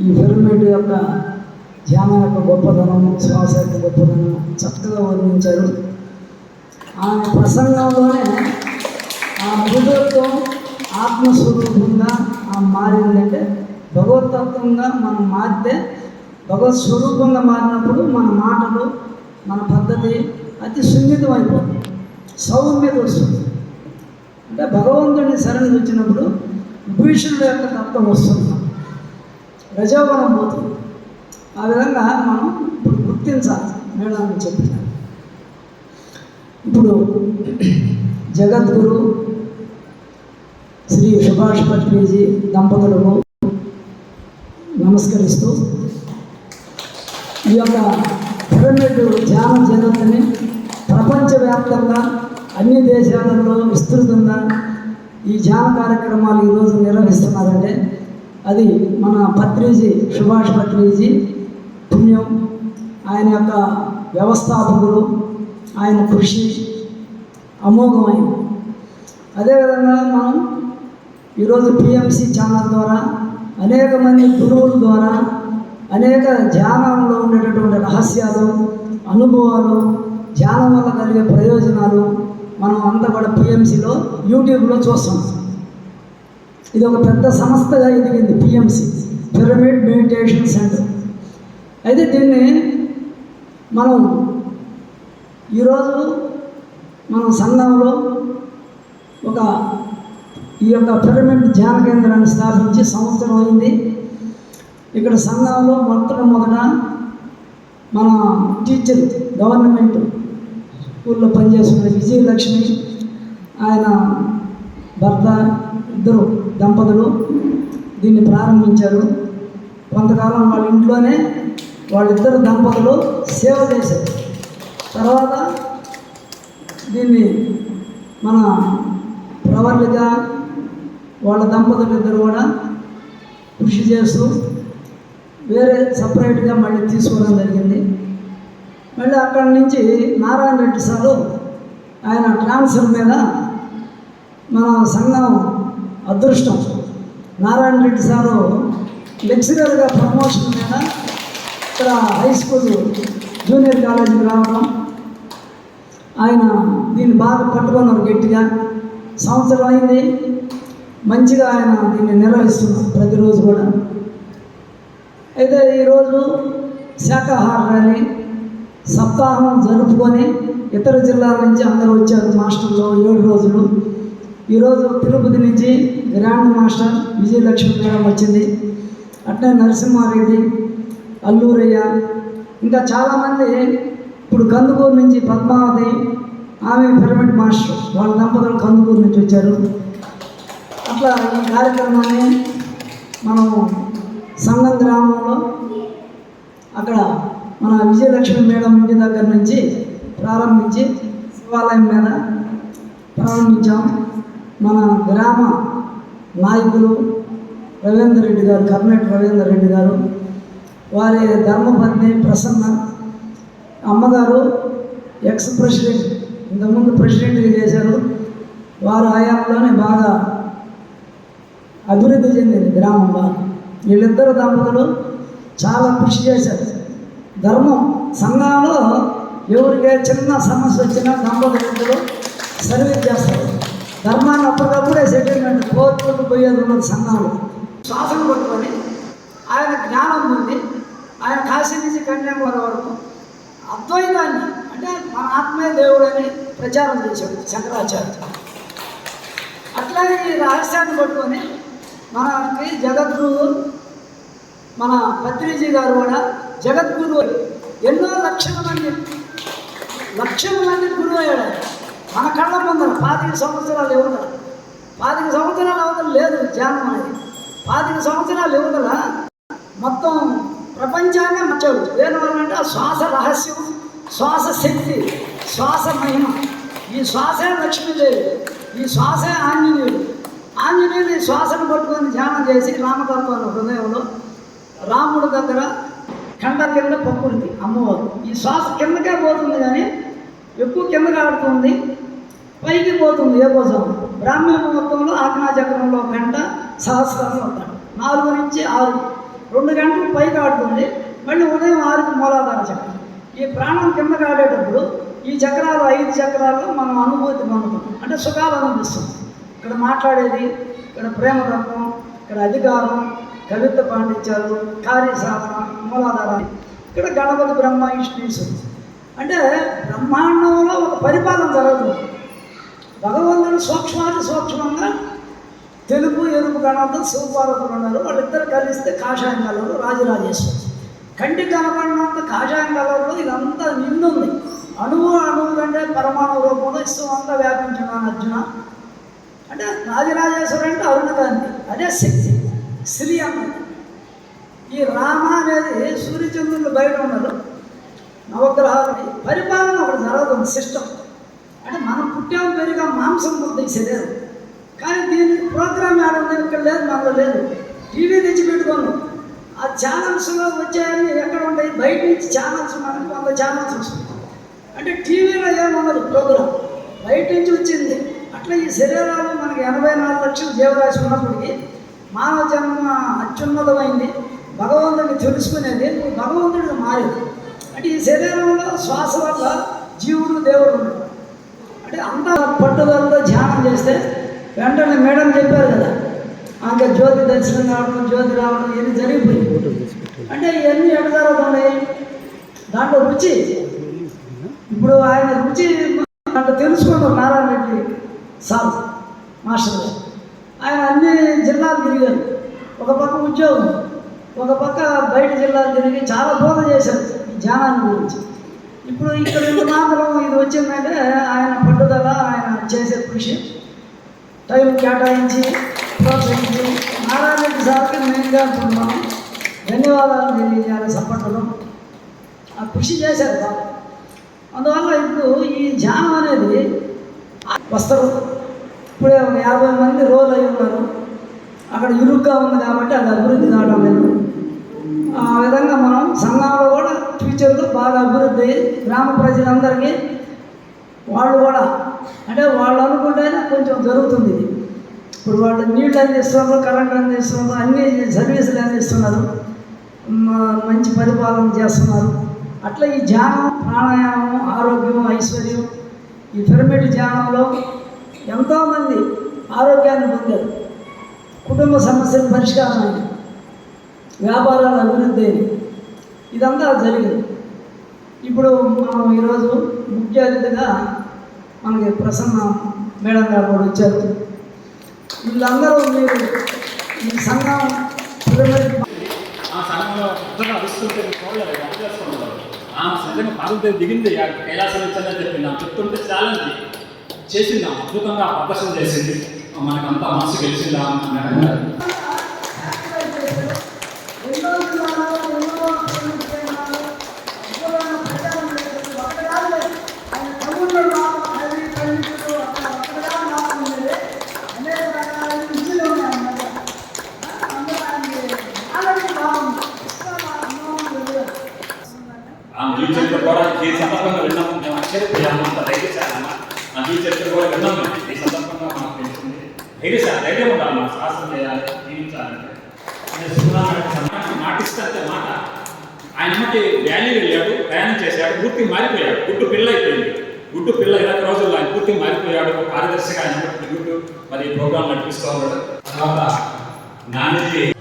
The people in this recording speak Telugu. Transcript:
ఈ హెల్మెట్ యొక్క ధ్యానం యొక్క గొప్పతనం శ్వాస యొక్క గొప్పతనం చక్కగా వర్ణించారు. ఆమె ప్రసంగంలోనే ఆ మృదుత్వం ఆత్మస్వరూపంగా ఆ మారిందంటే భగవతత్వంగా మనం మారితే భగవత్ స్వరూపంగా మారినప్పుడు మన మాటలు మన పద్ధతి అతి సున్నితం అయిపోతుంది. సౌమ్యత వస్తుంది. అంటే భగవంతుడిని శరణి వచ్చినప్పుడు భీషణుడు యొక్క తత్వం వస్తుంది. ప్రజాబలం పోతుంది. ఆ విధంగా మనం ఇప్పుడు గుర్తించాలి మేడం చెప్పిన. ఇప్పుడు జగద్గురు శ్రీ సుభాష్ పట్రీజీ దంపతులకు నమస్కరిస్తూ ఈ యొక్క పిరమిడ్ ధ్యాన జగత్తుని ప్రపంచవ్యాప్తంగా అన్ని దేశాలలో విస్తృతంగా ఈ ధ్యాన కార్యక్రమాలు ఈరోజు నిర్వహిస్తున్నారంటే అది మన పత్రిజీ సుభాష్ పత్రిజీ పుణ్యం. ఆయన యొక్క వ్యవస్థాపకులు ఆయన కృషి అమోఘమైంది. అదేవిధంగా మనం ఈరోజు పిఎంసి ఛానల్ ద్వారా అనేక మంది గురువుల ద్వారా అనేక ధ్యానంలో ఉండేటటువంటి రహస్యాలు అనుభవాలు ధ్యానం వల్ల కలిగే ప్రయోజనాలు మనం అంతా కూడా పిఎంసిలో యూట్యూబ్లో చూస్తాం ఇది ఒక పెద్ద సంస్థగా ఎదిగింది పిఎంసి పిరమిడ్ మెడిటేషన్ సెంటర్ అయితే దీన్ని మనం ఈరోజు మనం సంఘంలో ఒక ఈ యొక్క పిరమిడ్ ధ్యాన కేంద్రాన్ని స్థాపించి సంవత్సరం అయింది. ఇక్కడ సంఘంలో మొట్టమొదట మన టీచర్ గవర్నమెంట్ స్కూల్లో పనిచేస్తున్న విజయలక్ష్మి ఆయన భర్త ఇద్దరు దంపతులు దీన్ని ప్రారంభించారు. కొంతకాలం వాళ్ళ ఇంట్లోనే వాళ్ళిద్దరు దంపతులు సేవ చేశారు. తర్వాత దీన్ని మన ప్రవర్లిక వాళ్ళ దంపతులు ఇద్దరు కూడా కృషి చేస్తూ వేరే సపరేట్గా మళ్ళీ తీసుకోవడం జరిగింది. మళ్ళీ అక్కడి నుంచి నారాయణ రెడ్డి సారు ఆయన ట్రాన్స్ఫర్ మీద మన సంఘం అదృష్టం. నారాయణ రెడ్డి సారు లెక్చరర్గా ప్రమోషన్ మీద ఇక్కడ హై స్కూల్ జూనియర్ కాలేజీకి రావడం. ఆయన దీన్ని బాగా పట్టుకున్నారు గట్టిగా. సంవత్సరం అయింది. మంచిగా ఆయన దీన్ని నిర్వహిస్తున్నారు ప్రతిరోజు కూడా. అయితే ఈరోజు శాఖాహార ర్యాలీ సప్తాహం జరుపుకొని ఇతర జిల్లాల నుంచి అందరూ వచ్చారు మాస్టర్లు ఏడు రోజులు. ఈరోజు తిరుపతి నుంచి గ్రాండ్ మాస్టర్ విజయలక్ష్మి మేడం వచ్చింది. అట్లే నరసింహారెడ్డి అల్లూరయ్య ఇంకా చాలామంది ఇప్పుడు కందుకూరు నుంచి పద్మావతి ఆమె పిరమిడ్ మాస్టర్ వాళ్ళ దంపతులు కందుకూరు నుంచి వచ్చారు. అట్లా ఈ కార్యక్రమాన్ని మనం సంగం గ్రామంలో అక్కడ మన విజయలక్ష్మి మేడం ఇంటి దగ్గర నుంచి ప్రారంభించి శివాలయం మీద ప్రారంభించాం. మన గ్రామ నాయకులు రవీంద్ర రెడ్డి గారు కర్నెట్ రవీంద్ర రెడ్డి గారు వారి ధర్మపత్ని ప్రసన్న అమ్మగారు ఎక్స్ ప్రెసిడెంట్ ఇంతకుముందు ప్రెసిడెంట్గా చేశారు. వారు ఆయాంలోనే బాగా అభివృద్ధి చెందింది గ్రామం బాగా వీళ్ళిద్దరు దంపతులు చాలా కృషి చేశారు. ధర్మం సంఘంలో ఎవరికే చిన్న సమస్య వచ్చినా దంపతులు సర్వీస్ చేస్తారు. ధర్మాన్ని అప్పటికప్పుడే సెటిల్మెంట్ కోర్టుకు పోయేది ఉన్నది సంఘాలు శ్వాసను పట్టుకొని ఆయన జ్ఞానం ఉంది ఆయన కాశీ నుంచి కన్యాకుమారి వరకు అద్వైతాన్ని అంటే మన ఆత్మే దేవుడు అని ప్రచారం చేశాడు శంకరాచార్య అట్లాగే ఈ రహస్యాన్ని పట్టుకొని మనకి జగద్గురు మన పత్రిజీ గారు కూడా జగద్గురు ఎన్నో లక్షల మంది లక్షల మంది గురువు అయ్యాడు మన కళ్ళ ముందర పాతిక సంవత్సరాలు ఇవ్వదల పాతిక సంవత్సరాలు అవతల లేదు ధ్యానం అనేది. పాతిక సంవత్సరాలు యువతల మొత్తం ప్రపంచాన్ని మర్చాడు. దేనివల్లంటే ఆ శ్వాస రహస్యం శ్వాస శక్తి శ్వాస మహిమ. ఈ శ్వాసే లక్ష్మీదేవి ఈ శ్వాసే ఆంజనేయుడు. ఆంజనేయుడు ఈ శ్వాసను పట్టుకొని ధ్యానం చేసి రామతత్వాన్ని హృదయంలో రాముడి దగ్గర కండ కింద పప్పుడికి అమ్మవారు. ఈ శ్వాస కిందకే పోతుంది కానీ ఎక్కువ కిందకి ఆడుతుంది. పైకి పోతుంది ఏ కోసం బ్రాహ్మణ ముహూర్తంలో ఆజ్ఞాచక్రంలో గంట సహస్రంలో గంట నాలుగు నుంచి ఆరు. రెండు గంటలు మళ్ళీ ఉదయం ఆరుకి మూలాధార చక్రం. ఈ ప్రాణం కింద కాడేటప్పుడు ఈ చక్రాలు ఐదు చక్రాల్లో మనం అనుభూతి పొందుతాం. అంటే సుఖాలు అనిపిస్తుంది ఇక్కడ మాట్లాడేది ఇక్కడ ప్రేమ తత్వం ఇక్కడ అధికారం కవిత్వ పాండిత్యాలు కార్యసాధన మూలాధారం. ఇక్కడ గణపతి బ్రహ్మ విష్ణు అంటే బ్రహ్మాండంలో ఒక పరిపాలన జరుగుతుంది. భగవంతుడు సూక్ష్మాతి సూక్ష్మంగా తెలుగు ఎరుపు గణంతో శివపార్వతులు ఉన్నారు వాళ్ళిద్దరు కలిస్తే కాషాయం కలరు రాజరాజేశ్వరి. కంటి కనపడినంత కాషాయం కలర్లో ఇదంతా నిండుంది అణువు అణువు కంటే పరమాణు రూపంలో ఇష్టం అంతా వ్యాపించున్నాను అర్జున. అంటే రాజరాజేశ్వరి అంటే అరుణగాంధి అదే శక్తి శ్రీ అన్నది. ఈ రామ అనేది సూర్యచంద్రులు బయట ఉండదు. నవగ్రహాలు పరిపాలన ఒకటి జరగదు సిస్టమ్. అంటే మనం పుట్టాం పేరుగా మాంసం ముద్ద ఈ శరీరం కానీ దీనికి ప్రోగ్రామ్ ఆడడం ఇక్కడ లేదు మనలో లేదు. టీవీ తెచ్చి పెట్టుకోను. ఆ ఛానల్స్లో వచ్చాయని ఎక్కడ ఉంటాయి? బయట నుంచి ఛానల్స్ మనకి వంద ఛానల్స్ వస్తుంది అంటే టీవీలో ఏమన్నది ప్రోగ్రామ్. బయట నుంచి వచ్చింది. అట్లా ఈ శరీరాలు మనకి ఎనభై నాలుగు లక్షలు జీవరాశి ఉన్నప్పటికీ మానవ జన్మ అత్యున్నతమైంది. భగవంతుడిని తెలుసుకునేది నువ్వు మారింది మారేది. అంటే ఈ శరీరంలో శ్వాస వల్ల జీవుడు దేవుడు ఉన్నాడు. అంటే అంత పట్టుదలతో ధ్యానం చేస్తే వెంటనే మేడం చెప్పారు కదా అంక జ్యోతి దర్శనం రావడం జ్యోతి రావడం ఇవన్నీ జరిగిపోయింది అంటే ఇవన్నీ ఎక్కడ జరుగుతున్నాయి? దాంట్లో రుచి. ఇప్పుడు ఆయన రుచి దాంట్లో తెలుసుకున్నారు నారాయణ రెడ్డి సార్ మాస్టర్ ఆయన అన్ని జిల్లాలు తిరిగారు. ఒక పక్క ఉద్యోగం ఒక పక్క బయట జిల్లాలు తిరిగి చాలా బోధ చేశారు ఈ ధ్యానాన్ని గురించి. ఇప్పుడు ఇక్కడ మాత్రం ఇది వచ్చిందంటే ఆయన కృషి టైం కేటాయించి ప్రోత్సహించి నారాయణ సార్కి మెయిన్గా అనుకుంటున్నాము ధన్యవాదాలు తెలియజేయాలి సపోర్టులు ఆ కృషి చేశారు బాగా అందువల్ల ఇప్పుడు ఈ ధ్యానం అనేది వస్తారు ఇప్పుడే ఒక యాభై మంది రోల్ అయి ఉన్నారు అక్కడ ఇరుగ్గా ఉంది కాబట్టి అది అభివృద్ధి కావడం లేదు ఆ విధంగా మనం సంఘంలో కూడా ఫ్యూచర్లో బాగా అభివృద్ధి గ్రామ ప్రజలందరికీ వాళ్ళు కూడా అంటే వాళ్ళు అనుకుంటేనే కొంచెం జరుగుతుంది. ఇది ఇప్పుడు వాళ్ళు నీళ్ళు అందిస్తున్నారు కరెంట్ అందిస్తున్నారు అన్ని సర్వీసులు అందిస్తున్నారు మంచి పరిపాలన చేస్తున్నారు. అట్లా ఈ ధ్యానం ప్రాణాయామం ఆరోగ్యం ఐశ్వర్యం ఈ పిరమిడ్ ధ్యానంలో ఎంతోమంది ఆరోగ్యాన్ని పొందారు. కుటుంబ సమస్యలు పరిష్కారం అయింది వ్యాపారాలు అభివృద్ధి అయింది ఇదంతా జరిగింది. ఇప్పుడు మనం ఈరోజు ముఖ్య అతిథిగా మనకి ప్రసన్న మేడం గారు కూడా వచ్చారు. వీళ్ళందరూ మీరు ఈ సంఘం పార్వతీదేవి దిగింది. కైలాసం ఇచ్చిందని చెప్పింది నాకు చెప్తుంటే ఛాలెంజ్ చేసింది అద్భుతంగా ప్రదర్శన చేసింది. మనకంతా మనసు గెలిచింది ఆమె మేడం గారు. ఎన్నో జిల్లాలో ఎన్నో కేంద్రాలు, అద్భుతమైన ప్రచారం చేశారు. ఒక్కడాలే ఆయన తమ్ముళ్ళు మాత్రం తల్లి, తల్లిదండ్రులు అక్కడ ఒక్కడా మాత్రం ఉండేది. అనేక రకాల విద్యలు ఉన్నాయన్నమాట. అందులో ఆయనకి ఆలోచన బాగుంది. ఇష్టం, అనుభవం లేదు. ఆమె జీవితంలో కూడా ఈ సందర్భంగా విన్నాము మేము ఆశ్చర్యపోయాము అంత ధైర్యశాలమ్మ ఆ జీవితంలో కూడా విన్నాము మేము. ఈ సందర్భంగా మనకు తెలిసింది ధైర్యశాల ధైర్యం ఉండాలి మనం శాస్త్రం చేయాలి జీవించాలంటే. మాటిస్తే మాట. ఆయన మట్టి వ్యాలీ వెళ్ళాడు ప్రయాణం చేశాడు పూర్తి మారిపోయాడు. గుడ్డు పిల్ల అయిపోయింది. గుడ్డు పిల్ల ఇరవై రోజుల్లో ఆయన పూర్తి మారిపోయాడు. ఒక కార్యదర్శిగా ఆయన గుడ్డు మరి ప్రోగ్రాం నడిపిస్తూ ఉన్నాడు. తర్వాత నాన్నజీ